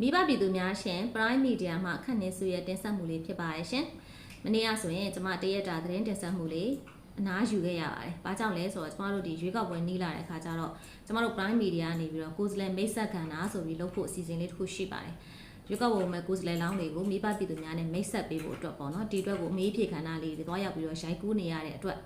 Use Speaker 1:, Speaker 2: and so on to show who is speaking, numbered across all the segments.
Speaker 1: မိဘပြည်သူများရှင် Prime Media မှခန့်နေစုရဲ့တင်ဆက်မှုလေးဖြစ်ပါတယ်ရှင်။မနေ့ကဆိုရင်ကျမတရက်တာသတင်းတင်ဆက်မှုလေးအနားယူခဲ့ရပါတယ်။ဘာကြောင့်လဲဆိုတော့ကျမတို့ဒီရွေးကောက်ပွဲနီးလာတဲ့အခါကျတော့ကျမတို့ Prime Media ကနေပြီးတော့ကိုယ်စလဲမိတ်ဆက်ခံတာဆိုပြီးလုပ်ဖို့အစီအစဉ်လေးတစ်ခုရှိပါတယ်။ရွေးကောက်ပွဲမှာကိုယ်စလဲလောင်းတွေကိုမိဘပြည်သူများနဲ့မိတ်ဆက်ပေးဖို့အတွက်ပေါ့နော်။ဒီအတွက်ကိုအမေးဖြေခန္ဓာလေးတွေသွားရောက်ပြီးတော့ရိုက်ကူးနေရတဲ့အတွက်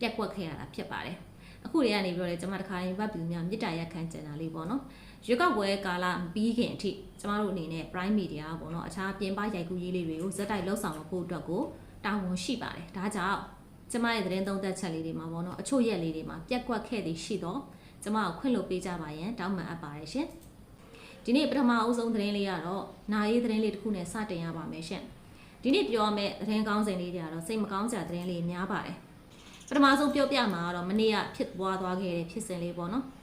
Speaker 1: ပြက်ကွက်ခဲ့ရတာဖြစ်ပါတယ်။အခုတွေကနေပြီးတော့လေကျမတခါရင်မိဘပြည်သူများမြစ်တာရက်ခံကျင်တာလေးပေါ့နော်။ ရွေးကောက်ပွဲကာလပြီးခင်အထိကျမတို့အနေနဲ့ Prime Media ပေါ့နော်အခြားပြင်ပရိုက်ကူးရေးလေးတွေကိုဇက်တိုက်လှုပ်ဆောင်ဖို့အတွက်ကိုတာဝန်ရှိပါတယ်။ဒါကြောင့်ကျမရဲ့သတင်းသုံးသက်ချက်လေးတွေမှာပေါ့နော်အချို့ရက်လေးတွေမှာပြက်ကွက်ခဲ့သည်ရှိတော့ကျမကိုခွင့်လွှတ်ပေးကြပါရန်တောင်းပန်အပ်ပါတယ်ရှင်။ဒီနေ့ပထမအဦးဆုံးသတင်းလေးကတော့နာရေးသတင်းလေးတစ်ခုနဲ့စတင်ရပါမယ်ရှင်။ဒီနေ့ပြောရမယ့်သတင်းကောင်းစဉ်လေးတွေကတော့စိတ်မကောင်းစရာသတင်းလေးများပါတယ်။ပထမဆုံးပြောပြမှာကတော့မနေ့ကဖြစ်ပွားသွားခဲ့တဲ့ဖြစ်စဉ်လေးပေါ့နော်။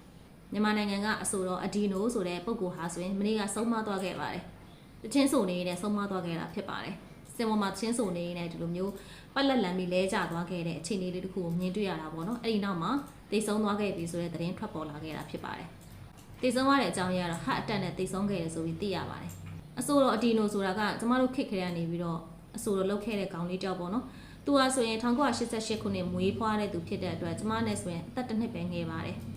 Speaker 1: မြန်မာနိုင်ငံကအဆိုတော်အဒီနိုဆိုတဲ့ပုဂ္ဂိုလ်ဟာဆိုရင်မနေ့ကဆုံးမသွားခဲ့ပါတယ်။တချင်းဆိုနေနဲ့ဆုံးမသွားခဲ့တာဖြစ်ပါတယ်။စင်ပေါ်မှာချင်းဆိုနေနဲ့ဒီလိုမျိုးပတ်လက်လန်ပြီးလဲကျသွားခဲ့တဲ့အခြေအနေလေးတစ်ခုကိုမြင်တွေ့ရတာပေါ့နော်။အဲ့ဒီနောက်မှာတိတ်ဆုံးသွားခဲ့ပြီဆိုတဲ့သတင်းထွက်ပေါ်လာခဲ့တာဖြစ်ပါတယ်။တိတ်ဆုံးရတဲ့အကြောင်းရင်းကတော့ဟတ်အတက်နဲ့တိတ်ဆုံးခဲ့တယ်ဆိုပြီးသိရပါတယ်။အဆိုတော်အဒီနိုဆိုတာကကျမတို့ခစ်ခရနေပြီးတော့အဆိုတော်လုတ်ခဲ့တဲ့ကောင်လေးတောက်ပေါ့နော်။သူဟာဆိုရင်1988ခုနှစ်မွေးဖွားတဲ့သူဖြစ်တဲ့အတွက်ကျမနဲ့ဆိုရင်အသက်တစ်နှစ်ပဲငယ်ပါတယ်။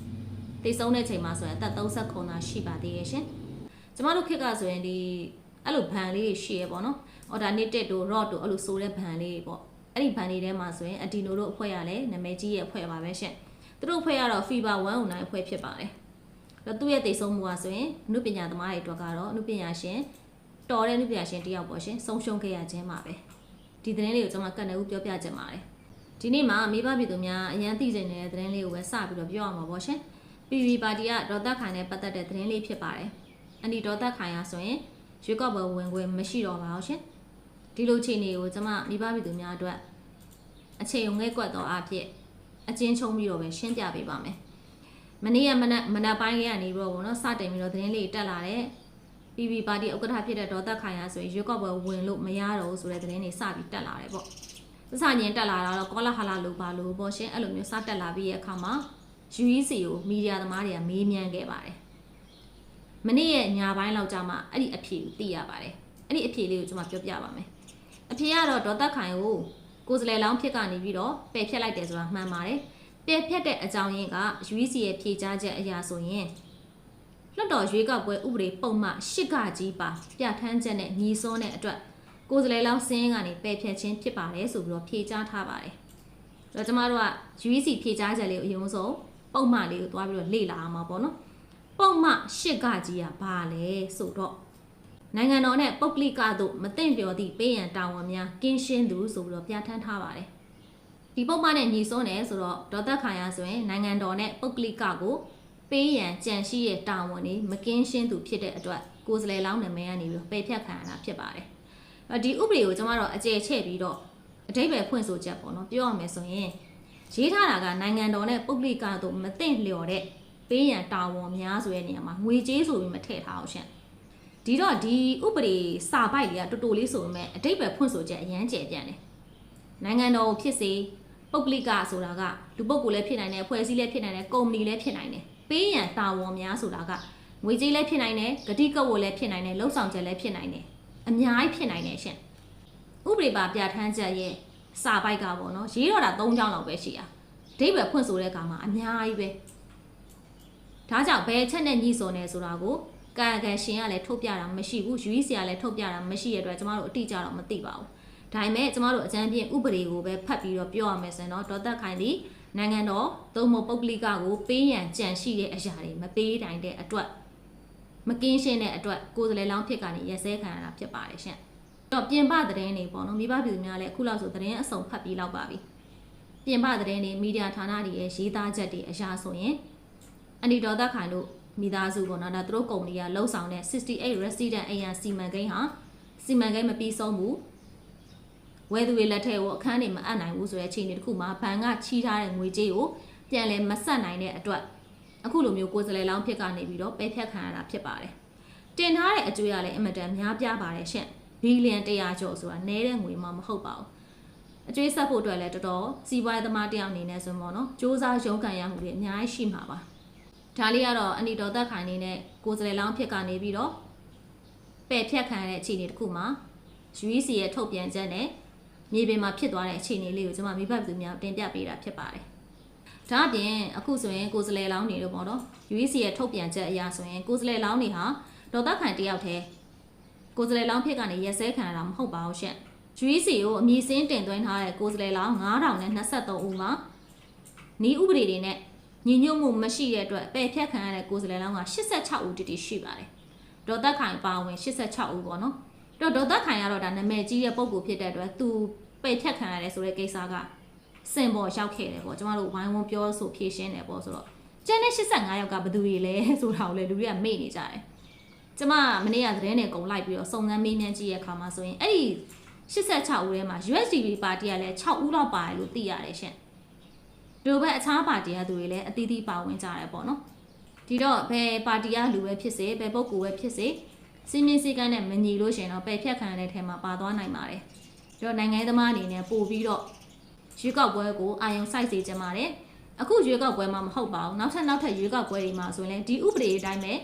Speaker 1: တိတ်ဆုံးတဲ့ချိန်မှာဆိုရင်အသက်30ခုသာရှိပါသေးရဲ့ရှင်။ကျမတို့ခစ်ကဆိုရင်ဒီအဲ့လိုဘန်လေးရှိရပေါ့နော်။ alternative တို့ rock တို့အဲ့လိုဆိုတဲ့ဘန်လေးပေါ့။အဲ့ဒီဘန်လေးထဲမှာဆိုရင်အဒီနိုတို့အဖွဲ့ရလဲနာမည်ကြီးရဲ့အဖွဲ့ပါပဲရှင်။သူတို့အဖွဲ့ကတော့ Fever 109အဖွဲ့ဖြစ်ပါတယ်။တော့သူ့ရဲ့တိတ်ဆုံးမှုကဆိုရင်အနုပညာသမားတွေအတွက်ကတော့အနုပညာရှင်တော်တဲ့အနုပညာရှင်တယောက်ပေါ့ရှင်ဆုံးရှုံးခဲ့ရခြင်းပါပဲ။ဒီသတင်းလေးကိုကျွန်မကတ်နေဦးပြောပြချင်ပါတယ်။ဒီနေ့မှာမိဘပြည်သူများအရန်သိကျင်နေတဲ့သတင်းလေးကိုပဲစပြီးတော့ပြောရမှာပေါ့ရှင်။ PV ပါတီကဒေါ်သက်ခိုင်နဲ့ပတ်သက်တဲ့သတင်းလေးဖြစ်ပါတယ်။အန်ဒီဒေါ်သက်ခိုင်ရဆိုရင်ရွေးကောက်ပွဲဝင်ခွင့်မရှိတော့ပါဘူးရှင်။ဒီလိုအခြေအနေကိုကျွန်မမိဘပြည်သူများအတွက်အခြေုံငဲ့ကွက်တော့အဖြစ်အချင်းချုံပြီးတော့ပဲရှင်းပြပေးပါမယ်။မနေ့ကမနက်မနက်ပိုင်းကနေပြီးတော့ဗောနော်စတင်ပြီးတော့သတင်းလေးတက်လာတဲ့ PV ပါတီဥက္ကဋ္ဌဖြစ်တဲ့ဒေါ်သက်ခိုင်ရဆိုရင်ရွေးကောက်ပွဲဝင်လို့မရတော့ဘူးဆိုတဲ့သတင်းတွေစပြီးတက်လာတယ်ပေါ့။သစညင်တက်လာတော့ကောလာဟာလာလို့ပါလို့ပေါ့ရှင်အဲ့လိုမျိုးစတက်လာပြီးရဲ့အခါမှာ UEC ကိုမီဒီယာသမားတွေကမေးမြန်းခဲ့ပါတယ်။မနေ့ရဲ့ညပိုင်းလောက်ကြာမှအဲ့ဒီအဖြေကိုသိရပါတယ်။အဲ့ဒီအဖြေလေးကိုကျွန်မပြောပြပါမယ်။အဖြေကတော့ဒေါ်သက်ခိုင်ကိုကိုယ်စလဲလောင်းဖြစ်ကနေပြီးတော့ပယ်ဖြတ်လိုက်တယ်ဆိုတာမှန်ပါတယ်။ပယ်ဖြတ်တဲ့အကြောင်းရင်းက UEC ရဲ့ဖြေကြားချက်အရာဆိုရင်လွှတ်တော်ရွေးကောက်ပွဲဥပဒေပုံမှန်၈ကကြီးပါပြဋ္ဌာန်းချက်နဲ့ညီစွန်းတဲ့အတွက်ကိုယ်စလဲလောင်းစင်းကနေပယ်ဖြတ်ခြင်းဖြစ်ပါတယ်ဆိုပြီးတော့ဖြေကြားထားပါတယ်။အဲ့တော့ကျမတို့က UEC ဖြေကြားချက်လေးကိုအရင်ဆုံး ပုံမှန်လေးကိုသွားပြီးတော့လေ့လာအောင်ပါပေါ့နော်။ပုံမှန်၈ကကြီးကဘာလဲဆိုတော့နိုင်ငံတော်နဲ့ပုဂ္ဂလိကတို့မသိမ့်လျော်သည့်ပေးရန်တာဝန်များကင်းရှင်းသူဆိုပြီးတော့ပြဋ္ဌာန်းထားပါတယ်။ဒီပုံမှန်နဲ့ညီစွန်းတယ်ဆိုတော့ဒေါ်သက်ခိုင်ရဆိုရင်နိုင်ငံတော်နဲ့ပုဂ္ဂလိကကိုပေးရန်ကြံရှိရဲ့တာဝန်တွေမကင်းရှင်းသူဖြစ်တဲ့အတွက်ကိုယ်စလဲလောင်းနာမည်ကနေပြီးတော့ပယ်ဖြတ်ခံရတာဖြစ်ပါတယ်။အဲဒီဥပဒေကိုကျွန်တော်တို့အကျယ်ချဲ့ပြီးတော့အတိတ်ပဲဖွင့်ဆိုချက်ပေါ့နော်ပြောရမယ်ဆိုရင် ရေးထားတာကနိုင်ငံတော်နဲ့ပုဂ္ဂလိကတို့မသိမ့်လျော်တဲ့ပေးရန်တာဝန်များဆိုတဲ့နေရာမှာငွေကြေးဆိုပြီးမထည့်ထားအောင်ရှင်။ဒီတော့ဒီဥပဒေစာပိုက်တွေကတော်တော်လေးဆိုပေမဲ့အတိတ်ပဲဖွင့်ဆိုချက်အရန်ကျယ်ပြန့်တယ်။နိုင်ငံတော်ဖြစ်စေပုဂ္ဂလိကဆိုတာကလူပုဂ္ဂိုလ်လည်းဖြစ်နိုင်တယ်ဖွဲ့စည်းလည်းဖြစ်နိုင်တယ်ကုမ္ပဏီလည်းဖြစ်နိုင်တယ်ပေးရန်တာဝန်များဆိုတာကငွေကြေးလည်းဖြစ်နိုင်တယ်ဂတိကဝတ်လည်းဖြစ်နိုင်တယ်လုံဆောင်ချက်လည်းဖြစ်နိုင်တယ်အများကြီးဖြစ်နိုင်တယ်ရှင်ဥပဒေပါပြဋ္ဌာန်းချက်ရဲ့ စာပိုက်ကပေါ့နော်ရေးတော့တာ၃ချောင်းလောက်ပဲရှိတာအဓိပ္ပာယ်ဖွင့်ဆိုတဲ့အခါမှာအများကြီးပဲဒါကြောင့်ဘယ်ချက်နဲ့ညှိစုံနေဆိုတာကိုကာယကံရှင်ကလည်းထုတ်ပြတာမရှိဘူး UEC ကလည်းထုတ်ပြတာမရှိရတဲ့အတွက်ကျမတို့အတိအကျတော့မသိပါဘူးဒါပေမဲ့ကျမတို့အကြမ်းဖြင့်ဥပဒေကိုပဲဖတ်ပြီးတော့ပြောရမယ်ဆိုရင်တော့ဒေါ်သက်ခိုင်ဒီနိုင်ငံတော်သုံးမပုဂ္ဂလိကကိုပေးရန်ကြံရှိတဲ့အရာတွေမပေးတိုင်းတဲ့အတွက်မကင်းရှင်းတဲ့အတွက်ကိုယ်စလဲလောင်းဖြစ်ကနေရက်စဲခံရတာဖြစ်ပါတယ်ရှင်။ တော့ပြင်ပသတင်းတွေပေါ့နော်မိဘပြည်သူများလည်းအခုလောက်ဆိုသတင်းအစုံဖတ်ပြီးလောက်ပါပြီ။ပြင်ပသတင်းတွေမီဒီယာဌာနတွေရဲ့ရေးသားချက်တွေအရာဆိုရင်အန်ဒီဒေါ်သက်ခိုင်တို့မိသားစုပေါ့နော်ဒါသူတို့ကုမ္ပဏီကလှုပ်ဆောင်တဲ့68 resident အရန်စီမံကိန်းဟာစီမံကိန်းမပြီးဆုံးဘူးဝယ်သူတွေလက်ထက်ကိုအခန်းတွေမအပ်နိုင်ဘူးဆိုတဲ့အခြေအနေတစ်ခုမှာဘဏ်ကချီးထားတဲ့ငွေကြေးကိုပြန်လဲမဆက်နိုင်တဲ့အတွက်အခုလိုမျိုးကိုယ်စလဲလောင်းဖြစ်ကနေပြီးတော့ပဲဖြတ်ခံရတာဖြစ်ပါတယ်တင်ထားတဲ့အကျွေးကလည်းအင်မတန်များပြားပါတယ်ရှင့် ဘီလီယံ100ကျော်ဆိုတာနည်းတဲ့ငွေမှမဟုတ်ပါဘူးအကျွေးဆက်ဖို့အတွက်လည်းတော်တော်စီးပွားရေးသမားတယောက်အနေနဲ့ဆိုပေါ့နော်စ조사ရုန်းကန်ရမှုတွေအများကြီးရှိမှာပါဒါလေးကတော့အန်ဒီတော်သက်ခိုင်နေနဲ့ကိုယ်စလဲလောင်းဖြစ်ကနေပြီးတော့ပယ်ဖြတ်ခံရတဲ့အခြေအနေတစ်ခုမှာ UEC ရဲ့ထုတ်ပြန်ချက်နဲ့မြေပြင်မှာဖြစ်သွားတဲ့အခြေအနေလေးကိုကျွန်မမိဘပြည်သူများတင်ပြပေးတာဖြစ်ပါတယ်။ဒါအပြင်အခုဆိုရင်ကိုယ်စလဲလောင်းနေလို့ပေါ့နော် UEC ရဲ့ထုတ်ပြန်ချက်အရဆိုရင်ကိုယ်စလဲလောင်းနေဟာဒေါ်သားခိုင်တယောက်တည်း ကိုယ်စလဲလောင်းဖြစ်ကနေရက်စဲခံရတာမဟုတ်ပါဘူးရှင့်။ UEC ကိုအမည်စင်းတင်သွင်းထားတဲ့ကိုယ်စလဲလောင်း9023ဦးမှာနီးဥပဒေတွေနဲ့ညီညွတ်မှုမရှိတဲ့အတွက်ပယ်ဖြတ်ခံရတဲ့ကိုယ်စလဲလောင်းက86ဦးတည်တည်ရှိပါတယ်။ဒေါ်သက်ခိုင်ပါဝင်86ဦးပေါ့နော်။တော့ဒေါ်သက်ခိုင်ကတော့ဒါနာမည်ကြီးတဲ့ပုံကိုဖြစ်တဲ့အတွက်သူပယ်ဖြတ်ခံရတယ်ဆိုတဲ့ကိစ္စကစင်ပေါ်ရောက်ခဲ့တယ်ပေါ့ကျမတို့ဝိုင်းဝန်းပြောဆိုဖြေရှင်းတယ်ပေါ့ဆိုတော့ကျန်တဲ့85ယောက်ကဘယ်သူတွေလဲဆိုတာကိုလည်းလူတွေကမေ့နေကြတယ် ကျမမနေ့ကသတင်းတွေအကုန်လိုက်ပြီးတော့စုံစမ်းမေးမြန်းကြည့်ရအခါမှာဆိုရင်အဲ့ဒီ86ဦးထဲမှာ USDP ပါတီကလည်း6ဦးလောက်ပါတယ်လို့သိရတယ်ရှင်ဒီလိုပဲအခြားပါတီကသူတွေလည်းအသီးသီးပါဝင်ကြတယ်ပေါ့နော်ဒီတော့ဘယ်ပါတီကလူပဲဖြစ်စေဘယ်ပုဂ္ဂိုလ်ပဲဖြစ်စေစီမင်းစည်းကမ်းနဲ့မညီလို့ရှင်တော့ပယ်ဖြတ်ခံရတဲ့ထဲမှာပါသွားနိုင်ပါတယ်ဒီတော့နိုင်ငံသမားအနေနဲ့ပို့ပြီးတော့ရွေးကောက်ပွဲကိုအာရုံစိုက်စေချင်ပါတယ်အခုရွေးကောက်ပွဲမှာမဟုတ်ပါဘူးနောက်ထပ်နောက်ထပ်ရွေးကောက်ပွဲတွေမှာဆိုရင်လည်းဒီဥပဒေအတိုင်းပဲ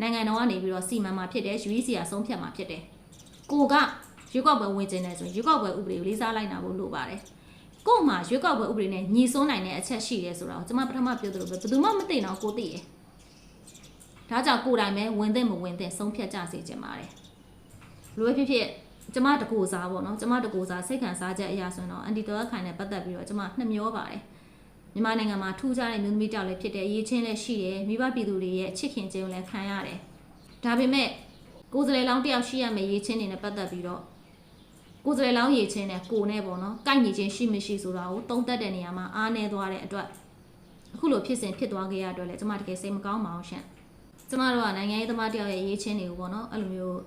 Speaker 1: နိုင်ငံတော်ကနေပြီးတော့စီမံမှာဖြစ်တယ် UEC ကဆုံးဖြတ်မှာဖြစ်တယ်ကိုကရွေးကောက်ပွဲဝင်ကျင်တယ်ဆိုရင်ရွေးကောက်ပွဲဥပဒေကိုလေးစားလိုက်နာဖို့လိုပါတယ်ကို့မှာရွေးကောက်ပွဲဥပဒေနဲ့ညီစွန်းနိုင်တဲ့အချက်ရှိတယ်ဆိုတော့ကျွန်မပထမပြောသလိုပဲဘယ်သူမှမသိတော့ကိုသိရဒါကြောင့်ကိုယ်တိုင်ပဲဝင်သင့်မဝင်သင့်ဆုံးဖြတ်ကြစေချင်ပါတယ်လူပဲဖြစ်ဖြစ်ကျမတကူစားပေါ့နော်ကျမတကူစားစိတ်ခံစားချက်အရာဆိုရင်တော့အန်တီတော်ခိုင်နဲ့ပတ်သက်ပြီးတော့ကျမနှမျောပါတယ် မြန်မာနိုင်ငံမှာထူးခြားတဲ့မျိုးသမီးတောက်လည်းဖြစ်တယ်ရေးချင်းလည်းရှိတယ်မိဘပြည်သူတွေရဲ့ချစ်ခင်ခြင်းကိုလည်းခံရတယ်ဒါပေမဲ့ကိုယ်စလဲလောင်းတယောက်ရှိရမယ်ရေးချင်းတွေနဲ့ပတ်သက်ပြီးတော့ကိုယ်စလဲလောင်းရေးချင်းနဲ့ကိုနဲ့ပေါ့နော်ကိုက်ညီချင်းရှိမရှိဆိုတာကိုသုံးသပ်တဲ့နေရာမှာအားနည်းသွားတဲ့အတွက်အခုလိုဖြစ်စဉ်ဖြစ်သွားခဲ့ရအတွက်လည်းကျမတကယ်စိတ်မကောင်းပါဘူးရှင်ကျမတို့ကနိုင်ငံရေးသမားတယောက်ရဲ့ရေးချင်းတွေကိုပေါ့နော်အဲ့လိုမျိုး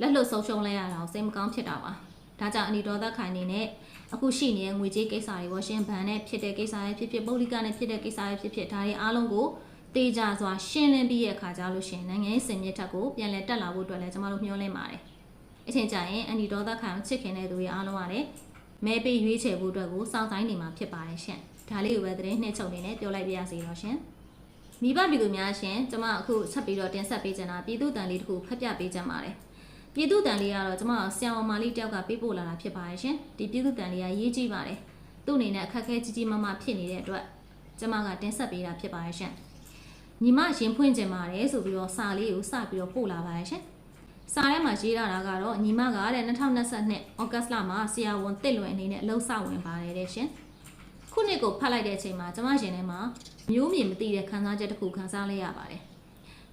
Speaker 1: လက်လွတ်ဆုံးရှုံးလဲရတာကိုစိတ်မကောင်းဖြစ်တာပါ ဒါကြောင့်အနီတော်သက်ခိုင်နေနဲ့အခုရှိနေတဲ့ငွေကြေးကိစ္စတွေပေါ့ရှင်ဘဏ်နဲ့ဖြစ်တဲ့ကိစ္စတွေဖြစ်ဖြစ်ပုဂ္ဂလိကနဲ့ဖြစ်တဲ့ကိစ္စတွေဖြစ်ဖြစ်ဒါတွေအားလုံးကိုတေးကြစွာရှင်းလင်းပြီးရဲ့အခါကျလို့ရှင်နိုင်ငံရေးစင်မြင့်ထက်ကိုပြန်လည်တက်လာဖို့အတွက်လည်းကျမတို့မျှော်လင့်ပါတယ်အချိန်ကျရင်အန်ဒီဒေါသခံချစ်ခင်တဲ့သူတွေအားလုံးကလည်းမဲပေးရွေးချယ်ဖို့အတွက်ကိုစောင့်ဆိုင်နေမှာဖြစ်ပါတယ်ရှင်ဒါလေးကိုပဲသတင်းနှိမ့်ချုပ်နေနဲ့ပြောလိုက်ပြရစီတော့ရှင်မိဘပြည်သူများရှင်ကျမအခုဆက်ပြီးတော့တင်ဆက်ပေးချင်တာပြည်သူတန်လေးတစ်ခုဖတ်ပြပေးချင်ပါတယ် ပြည်သူတန်လေးကတော့ကျမဆရာမလေးတယောက်ကပေးပို့လာတာဖြစ်ပါတယ်ရှင်ဒီပြည်သူတန်လေးကရေးကြည့်ပါတယ်သူ့အနေနဲ့အခက်အခဲကြီးကြီးမားမားဖြစ်နေတဲ့အတွက်ကျမကတင်ဆက်ပေးတာဖြစ်ပါတယ်ရှင်ညီမရင်ဖွင့်ကျင်ပါတယ်ဆိုပြီးတော့စာလေးကိုစပြီးတော့ပို့လာပါတယ်ရှင်စာထဲမှာရေးထားတာကတော့ညီမကတဲ့2022ဩဂတ်လမှာဆရာဝန်တစ်လွင်အနေနဲ့အလုပ်စဝင်ပါတယ်တဲ့ရှင်ခုနှစ်ကိုဖတ်လိုက်တဲ့အချိန်မှာကျမရှင်ထဲမှာမျိုးမြင်မသိတဲ့ခံစားချက်တစ်ခုခံစားလိုက်ရပါတယ်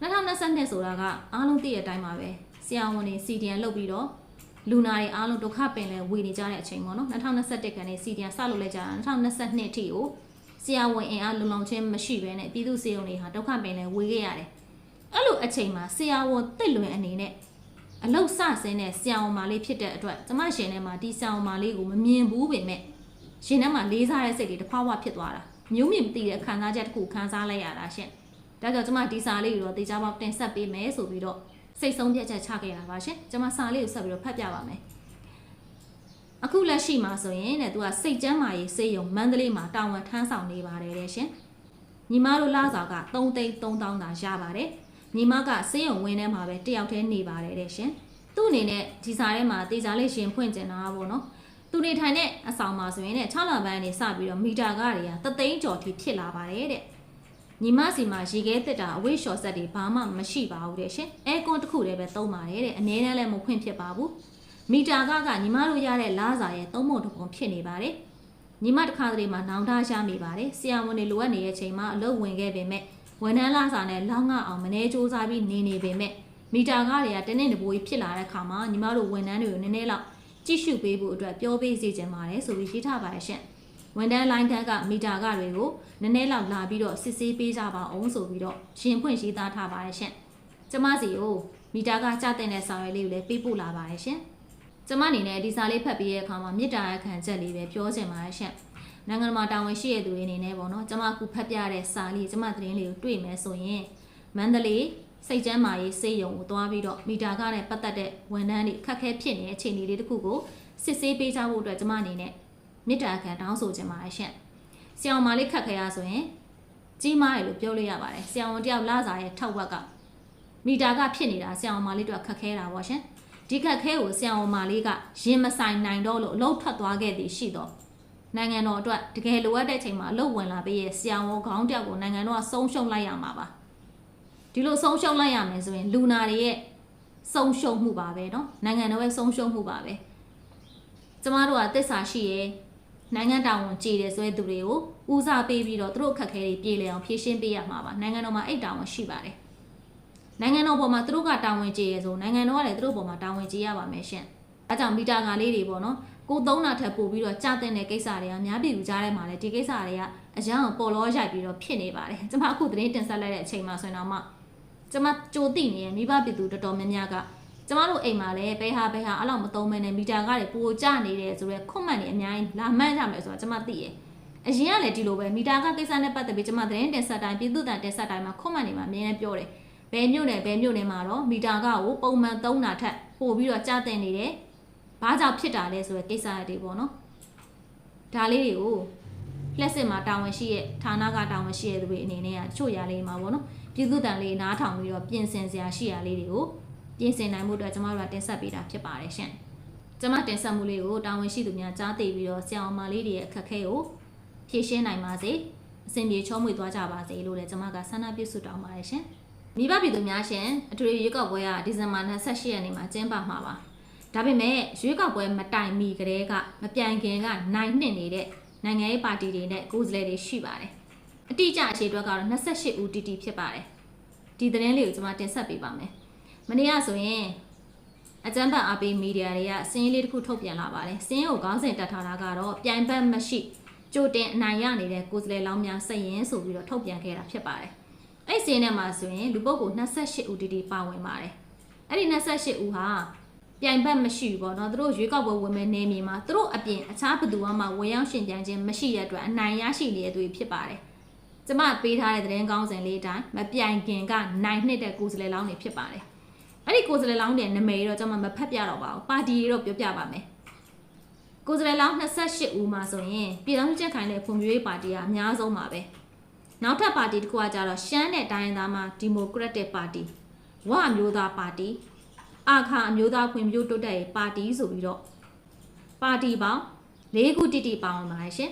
Speaker 1: 2022ဆိုတာကအားလုံးသိတဲ့အတိုင်းပါပဲ ဆရာဝန်တွေ CDN လုပ်ပြီးတော့လူနာတွေအားလုံးဒုက္ခပင်လဲဝေနေကြတဲ့အချိန်ပေါ့နော်2021ခန်းနေ CDN စလုပ်လိုက်ကြတာ2022အထိကိုဆရာဝန်အင်အားလုံလောက်ခြင်းမရှိဘဲနဲ့ပြည်သူစေုံတွေဟာဒုက္ခပင်လဲဝေခဲ့ရတယ်အဲ့လိုအချိန်မှာဆရာဝန်တစ်လွင်အနေနဲ့အလုတ်စဆင်းတဲ့ဆရာဝန်မလေးဖြစ်တဲ့အတွက်ကျမရှင်ထဲမှာဒီဆရာဝန်မလေးကိုမမြင်ဘူးပေမဲ့ရှင်ထဲမှာလေးစားတဲ့စိတ်တွေတစ်ခွားခွားဖြစ်သွားတာမျိုးမြင်မသိတဲ့ခံစားချက်တစ်ခုခံစားလိုက်ရတာရှင်ဒါကြောင့်ကျမဒီစာလေးကိုတော့တေချာပေါက်တင်ဆက်ပေးမယ်ဆိုပြီးတော့ စိတ်ဆုံးဖြတ်ချက်ချခဲ့တာပါရှင်ကျွန်မစာလေးကိုဆက်ပြီးတော့ဖတ်ပြပါမယ်အခုလက်ရှိမှာဆိုရင်တဲ့သူကစိတ်ကျမ်းမာရေးစေယုံမန္တလေးမှာတာဝန်ထမ်းဆောင်နေပါတယ်တဲ့ရှင်ညီမတို့လစာက3သိန်း3000သာရပါတယ်ညီမကစေယုံဝင်းထဲမှာပဲတယောက်တည်းနေပါတယ်တဲ့ရှင်သူ့အနေနဲ့ဒီစာထဲမှာတေချာလေးရှင်ဖွင့်ကျင်တာပေါ့နော်သူနေထိုင်တဲ့အဆောင်မှာဆိုရင်တဲ့6လပိုင်းနေစပြီးတော့မီတာကားတွေကသသိန်းကျော်ထိဖြစ်လာပါတယ်တဲ့ ညီမစီမှာရေခဲတက်တာအဝိရှော်ဆက်တွေဘာမှမရှိပါဘူးတဲ့ရှင်အဲကွန်တစ်ခုတည်းပဲသုံးပါတယ်တဲ့အနည်းနဲ့လည်းမဖွင့်ဖြစ်ပါဘူးမီတာကကညီမတို့ရတဲ့လာစာရဲ့သုံးပုံတစ်ပုံဖြစ်နေပါတယ်ညီမတစ်ခါတလေမှာနောင်တရမိပါတယ်ဆရာဝန်တွေလိုအပ်နေတဲ့အချိန်မှာအလုပ်ဝင်ခဲ့ပေမဲ့ဝန်ထမ်းလာစာနဲ့လောင်းငါအောင်မနေစူးစမ်းပြီးနေနေပေမဲ့မီတာကားတွေကတနေ့တပိုးကြီးဖြစ်လာတဲ့အခါမှာညီမတို့ဝန်ထမ်းတွေကိုနည်းနည်းလောက်ကြည့်ရှုပေးဖို့အတွက်ပြောပေးစီခြင်းပါတယ်ဆိုပြီးရေးထားပါတယ်ရှင် ဝန်တန်းလိုင်းတန်းကမီတာကတွေကိုနည်းနည်းလောက်လာပြီးတော့စစ်ဆေးပေးကြပါအောင်ဆိုပြီးတော့ရှင်ဖွင့်ရေးသားထားပါတယ်ရှင်ကျမစီကိုမီတာကကြတဲ့ဆောင်ရွက်လေးကိုလည်းပေးပို့လာပါတယ်ရှင်ကျမအနေနဲ့ဒီစာလေးဖတ်ပြီးရဲ့အခါမှာမေတ္တာရခံချက်လေးပဲပြောချင်ပါတယ်ရှင်နိုင်ငံမှာတာဝန်ရှိတဲ့သူတွေအနေနဲ့ပေါ့နော်ကျမခုဖတ်ပြတဲ့စာလေးကျမသတင်းလေးကိုတွေ့မယ်ဆိုရင်မန္တလေးစိတ်ကျမ်းမာရေးစေယုံကိုသွားပြီးတော့မီတာကနဲ့ပတ်သက်တဲ့ဝန်ထမ်းတွေခက်ခဲဖြစ်နေတဲ့အခြေအနေလေးတစ်ခုကိုစစ်ဆေးပေးကြဖို့အတွက်ကျမအနေနဲ့ မေတ္တာခံတောင်းဆိုချင်ပါတယ်ရှင့်။ဆရာမလေးခက်ခဲရဆိုရင်ကြီးမားတယ်လို့ပြောလို့ရပါတယ်။ဆရာဝန်တယောက်လာစားရဲ့ထောက်ဝက်ကမ မီတာကဖြစ်နေတာဆရာအောင်မလေးတို့ကခက်ခဲတာပေါ့ရှင်ဒီခက်ခဲကိုဆရာအောင်မလေးကရင်မဆိုင်နိုင်တော့လို့အလုတ်ထွက်သွားခဲ့သည်ရှိတော့နိုင်ငံတော်အတွက်တကယ်လိုအပ်တဲ့ချိန်မှာအလုတ်ဝင်လာပြီးရဲ့ဆရာဝန်ခေါင်းတက်ကိုနိုင်ငံတော်ကဆုံးရှုံးလိုက်ရမှာပါဒီလိုဆုံးရှုံးလိုက်ရမယ်ဆိုရင်လူနာတွေရဲ့ဆုံးရှုံးမှုပါပဲเนาะနိုင်ငံတော်ရဲ့ဆုံးရှုံးမှုပါပဲကျမတို့ကတစ္ဆာရှိရဲ့ နိုင်ငံတော်ဝန်ကြည်တယ်ဆိုတဲ့သူတွေကိုဦးစားပေးပြီးတော့သူတို့အခက်အခဲတွေပြေလည်အောင်ဖြေရှင်းပေးရမှာပါနိုင်ငံတော်မှာအဲ့တောင်းဝန်ရှိပါတယ်နိုင်ငံတော်ပေါ်မှာသူတို့ကတာဝန်ကြည်ရဆိုနိုင်ငံတော်ကလည်းသူတို့ပေါ်မှာတာဝန်ကြည်ရပါမယ်ရှင်အဲကြောင့်မီတာကလေးတွေပေါ့နော်ကိုသုံးတာထက်ပိုပြီးတော့ကြာတဲ့ကိစ္စတွေကအများပြည်သူကြားထဲမှာလည်းဒီကိစ္စတွေကအရန်ကိုပေါ်လောရိုက်ပြီးတော့ဖြစ်နေပါတယ်ကျွန်မအခုသတင်းတင်ဆက်လိုက်တဲ့အချိန်မှာဆိုရင်တော့မှကျွန်မကြိုသိနေရမိဘပြည်သူတော်တော်များများက ကျမတို့အိမ်မှာလည်းဘဲဟာဘဲဟာအဲ့လောက်မသုံးမဲနဲ့မီတာကလည်းပိုကျနေတယ်ဆိုတော့ခွတ်မှတ်နေအများကြီးလာမှန်းကြမယ်ဆိုတော့ကျမသိရယ်အရင်ကလည်းဒီလိုပဲမီတာကကိစ္စနဲ့ပတ်သက်ပြီးကျမသတင်းတင်ဆက်တိုင်းပြည်သူ့တန်တင်ဆက်တိုင်းမှာခွတ်မှတ်နေမှာအမြဲတမ်းပြောတယ်ဘယ်မြို့နယ်ဘယ်မြို့နယ်မှာတော့မီတာကကိုပုံမှန်သုံးတာထက်ပိုပြီးတော့ကျတဲ့နေတယ်ဘာကြောင့်ဖြစ်တာလဲဆိုတဲ့ကိစ္စတွေပေါ့နော်ဒါလေးတွေကိုလက်စစ်မှာတာဝန်ရှိရဲ့ဌာနကတာဝန်ရှိရဲ့သူတွေအနေနဲ့ကချို့ရလေးမှာပေါ့နော်ပြည်သူ့တန်လေးနားထောင်ပြီးတော့ပြင်ဆင်စရာရှိရလေးတွေကို ပြင်ဆင်နိုင်မှုအတွက်ကျမတို့ကတင်ဆက်ပေးတာဖြစ်ပါတယ်ရှင်ကျမတင်ဆက်မှုလေးကိုတာဝန်ရှိသူများကြားသိပြီးတော့ဆရာအောင်မလေးတွေရဲ့အခက်အခဲကိုဖြေရှင်းနိုင်ပါစေအစဉ်ပြေချောမွေသွားကြပါစေလို့လည်းကျမကဆန္ဒပြုဆုတောင်းပါတယ်ရှင်မိဘပြည်သူများရှင်အထွေရွေးကောက်ပွဲကဒီဇင်ဘာ28ရက်နေ့မှာကျင်းပမှာပါဒါပေမဲ့ရွေးကောက်ပွဲမတိုင်မီကတည်းကမပြိုင်ခင်ကနိုင်နှင့်နေတဲ့နိုင်ငံရေးပါတီတွေနဲ့ကိုယ်စားလှယ်တွေရှိပါတယ်အတိအကျအခြေအတွက်ကတော့28ဦးတီတီဖြစ်ပါတယ်ဒီသတင်းလေးကိုကျွန်မတင်ဆက်ပေးပါမယ် မနေ့ကဆိုရင်အကြမ်းဖက်အားပေးမီဒီယာတွေကစင်းလေးတစ်ခုထုတ်ပြန်လာပါတယ်စင်းကိုခေါင်းစဉ်တက်ထားတာကတော့ပြိုင်ဘက်မရှိကြိုတင်အနိုင်ရနေတဲ့ကိုယ်စားလှယ်လောင်းများစည်ရင်ဆိုပြီးတော့ထုတ်ပြန်ခဲ့တာဖြစ်ပါတယ်အဲ့စင်းထဲမှာဆိုရင်လူပုဂ္ဂိုလ်28ဦးတီတီပါဝင်ပါတယ်အဲ့ဒီ28ဦးဟာပြိုင်ဘက်မရှိဘူးပေါ့နော်သူတို့ရွေးကောက်ပွဲဝင်မဲ့နေမြေမှာသူတို့အပြင်အခြားဘသူမှဝင်ရောက်ရှင်ပြိုင်ခြင်းမရှိတဲ့အတွက်အနိုင်ရရှိနေတဲ့သူတွေဖြစ်ပါတယ်ကျမပေးထားတဲ့သတင်းကောင်းစဉ်လေးတိုင်းမပြိုင်ခင်ကနိုင်နှစ်တဲ့ကိုယ်စားလှယ်လောင်းတွေဖြစ်ပါတယ် အဲ့ဒီကိုယ်စားလှယ်လောင်းတွေနာမည်တော့ကျွန်မမဖတ်ပြတော့ပါဘူးပါတီတွေတော့ပြောပြပါမယ်ကိုယ်စားလှယ်လောင်း28ဦးမှာဆိုရင်ပြည်ထောင်စုချက်ခိုင်တဲ့ဖွံ့ဖြိုးရေးပါတီကအများဆုံးပါပဲနောက်ထပ်ပါတီတစ်ခုကကြတော့ရှမ်းတဲ့တိုင်းသားမှာဒီမိုကရက်တစ်ပါတီဝအမျိုးသားပါတီအခါအမျိုးသားဖွံ့ဖြိုးတိုးတက်ရေးပါတီဆိုပြီးတော့ပါတီပေါင်း၄ခုတိတိပါဝင်ပါတယ်ရှင်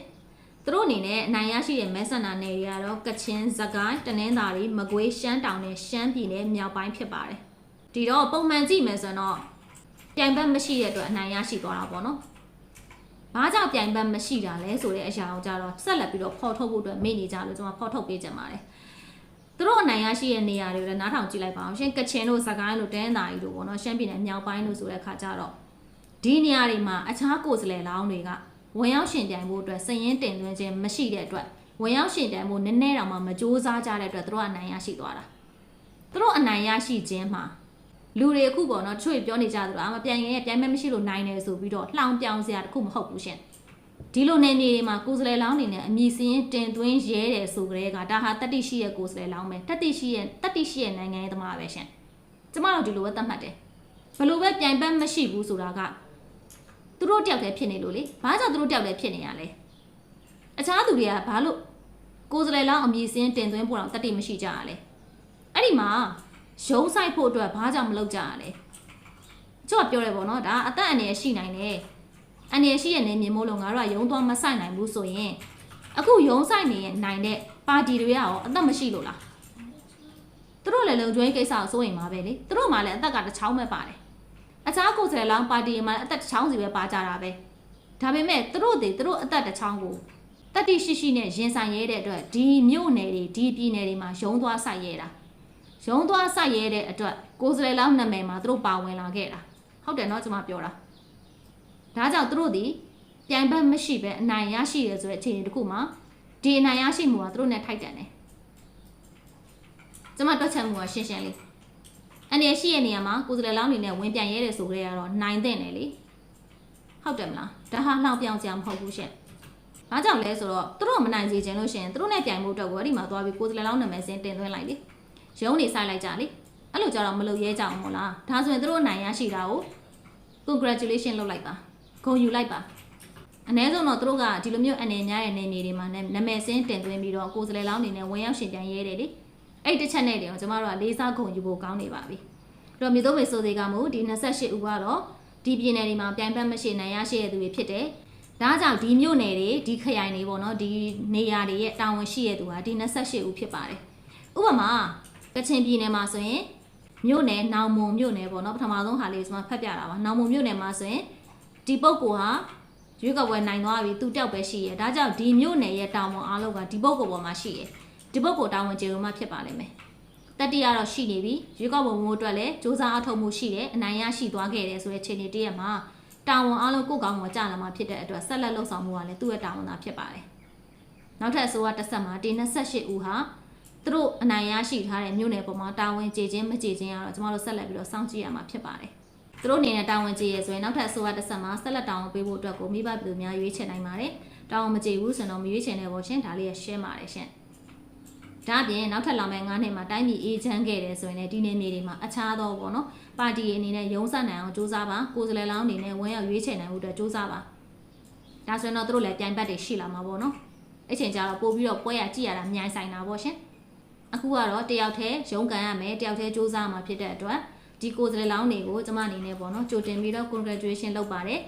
Speaker 1: သူတို့အနေနဲ့အနိုင်ရရှိတဲ့မဲဆန္ဒနယ်တွေကတော့ကချင်၊စကိုင်း၊တနင်္သာရီ၊မကွေး၊ရှမ်းတောင်နဲ့ရှမ်းပြည်နယ်မြောက်ပိုင်းဖြစ်ပါတယ်။ ဒီတော့ပုံမှန်ကြည့်မယ်ဆိုတော့ပြိုင်ဘက်မရှိတဲ့အတွက်အနိုင်ရရှိသွားတာပေါ့နော်။ဘာကြောင့်ပြိုင်ဘက်မရှိတာလဲဆိုတဲ့အရာကိုကြတော့ဆက်လက်ပြီးတော့ဖော်ထုတ်ဖို့အတွက်မေ့နေကြလို့ကျွန်တော်ဖော်ထုတ်ပေးကြပါတယ်။သူတို့အနိုင်ရရှိတဲ့နေရာတွေကိုလည်းနားထောင်ကြည့်လိုက်ပါအောင်ရှင်ကချင်တို့စကိုင်းတို့တန်းသာရီတို့ပေါ့နော်ရှမ်းပြည်နယ်မြောက်ပိုင်းတို့ဆိုတဲ့ခါကျတော့ဒီနေရာတွေမှာအခြားကိုယ်စားလှယ်လောင်းတွေကဝင်ရောက်ရှင်ပြိုင်ဖို့အတွက်စည်ရင်းတင်သွင်းခြင်းမရှိတဲ့အတွက်ဝင်ရောက်ရှင်ပြိုင်ဖို့နည်းနည်းတောင်မှမကြိုးစားကြတဲ့အတွက်သူတို့အနိုင်ရရှိသွားတာသူတို့အနိုင်ရရှိခြင်းမှာ လူတွေအခုပေါ့နော်တချို့ပြောနေကြသလိုအမပြိုင်ရင်ပြိုင်မဲ့မရှိလို့နိုင်တယ်ဆိုပြီးတော့လှောင်ပြောင်စရာတခုမဟုတ်ဘူးရှင်ဒီလိုနေနေမှာကိုယ်စားလှယ်လောင်းနေနဲ့အမည်စင်းတင်သွင်းရဲတယ်ဆိုကြတဲ့ကဒါဟာတတိရှိရဲ့ကိုယ်စားလှယ်လောင်းပဲတတိရှိရဲ့တတိရှိရဲ့နိုင်ငံရေးသမားပဲရှင်ကျမတို့ဒီလိုပဲသတ်မှတ်တယ်ဘလို့ပဲပြိုင်ပတ်မရှိဘူးဆိုတာကသူတို့တယောက်တည်းဖြစ်နေလို့လေဘာကြောင့်သူတို့တယောက်တည်းဖြစ်နေရလဲအခြားသူတွေကဘာလို့ကိုယ်စလဲလောင်းအမည်စင်းတင်သွင်းဖို့တော့တတိမရှိကြရလဲအဲ့ဒီမှာ ရုံးဆိုင်ဖို့အတွက်ဘာကြောင့်မလုပ်ကြရလဲကျော့ပြောရဲပေါ့နော်ဒါအသက်အန္တရာယ်ရှိနိုင်တယ်အန္တရာယ်ရှိရဲ့နေမြင်မို့လို့ငါတို့ကရုံးသွားမဆိုင်နိုင်ဘူးဆိုရင်အခုရုံးဆိုင်နေနိုင်တဲ့ပါတီတွေရောအသက်မရှိလို့လားသူတို့လည်းလုံကျွေးကိစ္စကိုစိုးရင်မှာပဲလေသူတို့မှလည်းအသက်ကတစ်ချောင်းပဲပါတယ်အခြားကိုယ်စားလှယ်လောင်းပါတီမှာအသက်တစ်ချောင်းစီပဲပါကြတာပဲဒါပေမဲ့သူတို့တွေသူတို့အသက်တစ်ချောင်းကိုတတိရှိရှိနဲ့ရင်ဆိုင်ရဲတဲ့အတွက်ဒီမြို့နယ်တွေဒီပြည်နယ်တွေမှာရုံးသွားဆိုင်ရဲတာ ရုံးသွားဆက်ရဲတဲ့အတွက်ကိုယ်စလဲလောက်နာမည်မှာသူတို့ပါဝင်လာခဲ့တာဟုတ်တယ်နော်ကျွန်မပြောတာဒါကြောင့်သူတို့ဒီပြိုင်ဘက်မရှိပဲအနိုင်ရရှိရဆိုတဲ့အခြေအနေတစ်ခုမှာဒီအနိုင်ရရှိမှုကသူတို့နဲ့ထိုက်တန်တယ်ကျွန်မတွက်ချက်မှုကရှင်းရှင်းလေးအနေရှိရနေရာမှာကိုယ်စလဲလောင်းနေနဲ့ဝင်ပြန်ရဲတယ်ဆိုကြရတော့နိုင်တဲ့နယ်လေဟုတ်တယ်မလားဒါဟာလှောင်ပြောင်ကြမဟုတ်ဘူးရှင့်။ဘာကြောင့်လဲဆိုတော့သူတို့မနိုင်စေချင်လို့ရှင်သူတို့နဲ့ပြိုင်ဖို့အတွက်ကိုအဲ့ဒီမှာသွားပြီးကိုယ်စလဲလောင်းနာမည်စင်းတင်သွင်းလိုက်လေ။ ရုံးနေဆိုင်လိုက်ကြလေအဲ့လိုကြတော့မလုပ်ရဲကြအောင်မို့လားဒါဆိုရင်သူတို့နိုင်ရရှိတာကို congratulation လုပ်လိုက်ပါဂုဏ်ယူလိုက်ပါအ ਨੇ ဆုံးတော့သူတို့ကဒီလိုမျိုးအနေများတဲ့နေမြေတွေမှာနာမည်စင်းတင်သွင်းပြီးတော့ကိုယ်စားလှယ်လောင်းနေနဲ့ဝင်ရောက်ရှင်ပြန်ရဲတယ်လေအဲ့ဒီတစ်ချက်နဲ့တင်အောင်ကျမတို့ကလေးစားဂုဏ်ယူဖို့ကောင်းနေပါပြီအဲ့တော့မြေသုံးမေဆိုသေးကမို့ဒီ28ဦးကတော့ဒီပြည်နယ်တွေမှာပြိုင်ဘက်မရှိနိုင်ရရှိရတဲ့သူတွေဖြစ်တယ်ဒါကြောင့်ဒီမြို့နယ်တွေဒီခရိုင်တွေပေါ့နော်ဒီနေရာတွေရဲ့တာဝန်ရှိရတဲ့သူဟာဒီ28ဦးဖြစ်ပါတယ်ဥပမာ ကချင်ပြည်နယ်မှာဆိုရင်မြို့နယ်နောင်မွန်မြို့နယ်ပေါ့နော်ပထမဆုံးဟာလေးကိုကျွန်မဖတ်ပြတာပါနောင်မွန်မြို့နယ်မှာဆိုရင်ဒီပုဂ္ဂိုလ်ဟာရွေးကောက်ပွဲနိုင်သွားပြီသူတယောက်ပဲရှိရဒါကြောင့်ဒီမြို့နယ်ရဲ့တာဝန်အားလုံးကဒီပုဂ္ဂိုလ်ပေါ်မှာရှိရဒီပုဂ္ဂိုလ်တာဝန်ကျေုံမှဖြစ်ပါလိမ့်မယ်တတိယတော့ရှိနေပြီရွေးကောက်ပွဲမိုးအတွက်လည်းစ조사အထောက်မှုရှိတယ်အနိုင်ရရှိသွားခဲ့တယ်ဆိုတဲ့ခြေအနေတည်းရမှာတာဝန်အားလုံးကိုယ့်ကောင်းကိုကြာလာမှာဖြစ်တဲ့အတွက်ဆက်လက်လှုပ်ဆောင်မှုကလည်းသူ့ရဲ့တာဝန်သာဖြစ်ပါတယ်နောက်ထပ်အစိုးရတစ်ဆက်မှာဒီ28ဦးဟာ သူတို့အနိုင်ရရှိထားတဲ့မြို့နယ်ပေါ်မှာတာဝန်ကျေခြင်းမကျေခြင်းကတော့ကျမတို့ဆက်လက်ပြီးတော့စောင့်ကြည့်ရမှာဖြစ်ပါတယ်သူတို့အနေနဲ့တာဝန်ကျေရဆိုရင်နောက်ထပ်အစိုးရတစ်ဆက်မှာဆက်လက်တာဝန်ပေးဖို့အတွက်ကိုမိဘပြည်သူများရွေးချယ်နိုင်ပါတယ်တာဝန်မကျေဘူးဆိုတော့မရွေးချယ်နိုင်ဘူးရှင်ဒါလေးရရှင်းပါတယ်ရှင်ဒါအပြင်နောက်ထပ်လာမယ့်9နှစ်မှာတိုင်းပြည်အေးချမ်းခဲ့တယ်ဆိုရင်လည်းဒီနေ့မြေတွေမှာအခြားသောပေါ့နော်ပါတီအနေနဲ့ရုံးဆနိုင်အောင်စူးစမ်းပါကိုယ်စားလှယ်လောင်းအနေနဲ့ဝန်ရောက်ရွေးချယ်နိုင်မှုအတွက်စူးစမ်းပါဒါဆိုရင်တော့သူတို့လည်းပြိုင်ဘက်တွေရှိလာမှာပေါ့နော်အဲ့ချိန်ကျတော့ပို့ပြီးတော့ပွဲရကြည့်ရတာမြိုင်ဆိုင်တာပေါ့ရှင် အခုကတော့တယောက်တည်းရုံးကန်ရမယ်တယောက်တည်းစူးစမ်းမှာဖြစ်တဲ့အတွက်ဒီကိုယ်စားလှယ်လောင်းတွေကိုကျမအနေနဲ့ပေါ့နော်ကြိုတင်ပြီးတော့ congratulation လုပ်ပါတယ်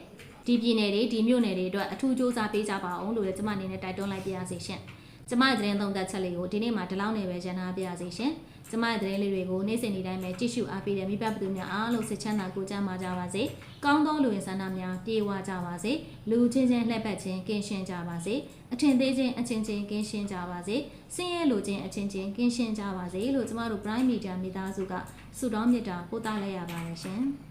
Speaker 1: ဒီပြည်နယ်တွေဒီမြို့နယ်တွေအတွက်အထူးစူးစမ်းပေးကြပါအောင်လို့လည်းကျမအနေနဲ့တိုက်တွန်းလိုက်ပါရစေရှင်ကျမရဲ့သတင်းသုံးသပ်ချက်လေးကိုဒီနေ့မှာဒီလောက်နေပဲရန်နာပြရစေရှင်။ ကျမရဲ့သတင်းလေးတွေကိုနေ့စဉ်နေ့တိုင်းပဲကြည့်ရှုအားပေးတဲ့မိဘပြည်သူများအားလုံးစိတ်ချမ်းသာကိုယ်ကျန်းမာကြပါစေ။ကောင်းသောလူဝင်ဆန္ဒများပြေဝကြပါစေ။လူချင်းချင်းလှည့်ပတ်ခြင်းကင်းရှင်းကြပါစေ။အထင်သေးခြင်းအချင်းချင်းကင်းရှင်းကြပါစေ။စင်းရဲလူချင်းအချင်းချင်းကင်းရှင်းကြပါစေလို့ကျမတို့ Prime Media မိသားစုကဆုတောင်းမေတ္တာပို့သလိုက်ရပါတယ်ရှင်။